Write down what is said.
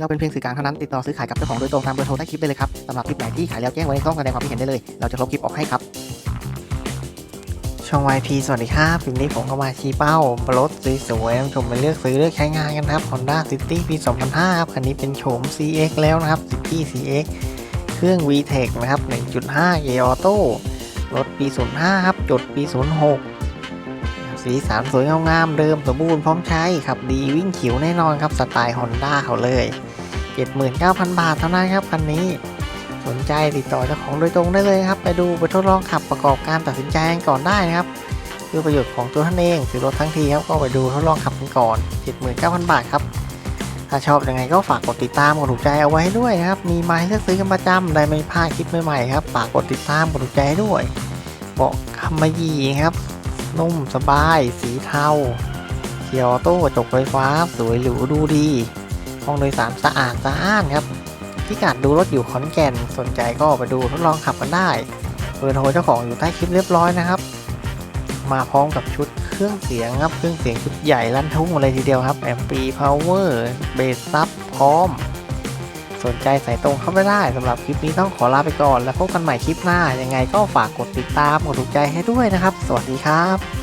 เราเป็นเพียงสื่อกลางเท่านั้นติดต่อซื้อขายกับเจ้าของโดยตรงตามเบอร์โทรใต้คลิปได้เลยครับสำหรับคลิปไหนที่ขายแล้วแจ้งไว้ในช่องแสดงความคิดเห็นได้เลย เราจะลบคลิปออกให้ครับ ช่อง YT สวัสดีครับคลิปนี้ผมก็มาชี้เป้ารถสวยๆชมไปเลือกซื้อเลือกใช้งานกันครับ Honda City ปี 2005 ครับ คันนี้เป็นโฉม CX แล้วนะครับ City CX เครื่อง VTEC นะครับ 1.5 J Auto รถปี 05 ครับ จดปี 06สีสันสวยงามๆเดิมสมบูรณ์พร้อมใช้ขับดีวิ่งขิวแน่นอนครับ สไตล์ Honda เขาเลย 79,000 บาทเท่านั้นครับคันนี้ สนใจติดต่อเจ้าของโดยตรงได้เลยครับ ไปดูไปทดลองขับประกอบการตัดสินใจกันก่อนได้นะครับเพื่อประโยชน์ของตัวท่านเองซื้อรถทั้งทีครับก็ไปดูทดลองขับกันก่อน 79,000 บาทครับ ถ้าชอบยังไงก็ฝากกดติดตามกดถูกใจเอาไว้ให้ด้วยนะครับ มีไม้เลือกซื้อกันประจำได้ไม่พลาดคลิปใหม่ๆครับฝากกดติดตามกดถูกใจด้วยเบาะคำมะยีครับนุ่มสบาย สีเทาเกียร์ออโต้กระจกไฟฟ้า สวยหรูดูดี องโดยสารสะอาดสะอ้านครับพิกัดดูรถอยู่ขอนแก่นสนใจก็ไปดูทดลองขับกันได้เบอร์โทรเจ้าของอยู่ใต้คลิปเรียบร้อยนะครับ มาพร้อมกับชุดเครื่องเสียงครับเครื่องเสียงชุดใหญ่ลั่นทุ่งเลยทีเดียวครับแอมปีพาวเวอร์เบสซับพร้อม สนใจใส่ตรงเข้าไปได้สำหรับคลิปนี้ต้องขอลาไปก่อน แล้วพบกันใหม่คลิปหน้ายังไงก็ฝากกดติดตามกดถูกใจให้ด้วยนะครับ สวัสดีครับ